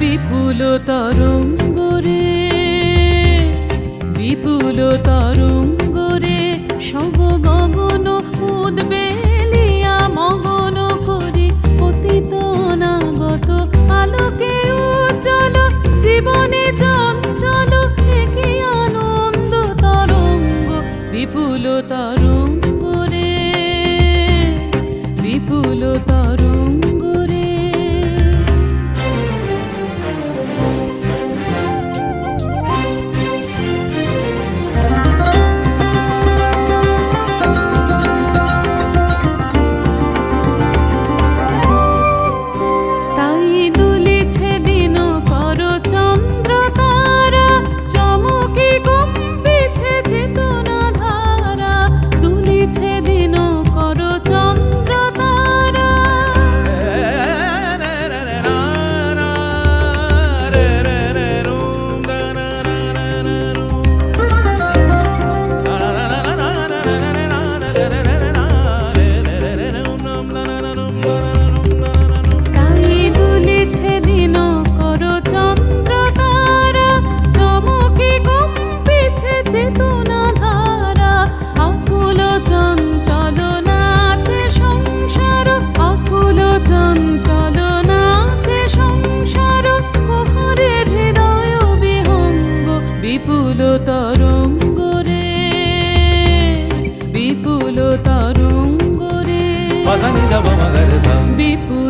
বিপুল তরঙ্গ রে বিপুল তরঙ্গ রে সব গগন উদ্বেলিয়া చేతులు తరు বিপুল তরঙ্গ রে বিপুল তরঙ্গ রে বিপুল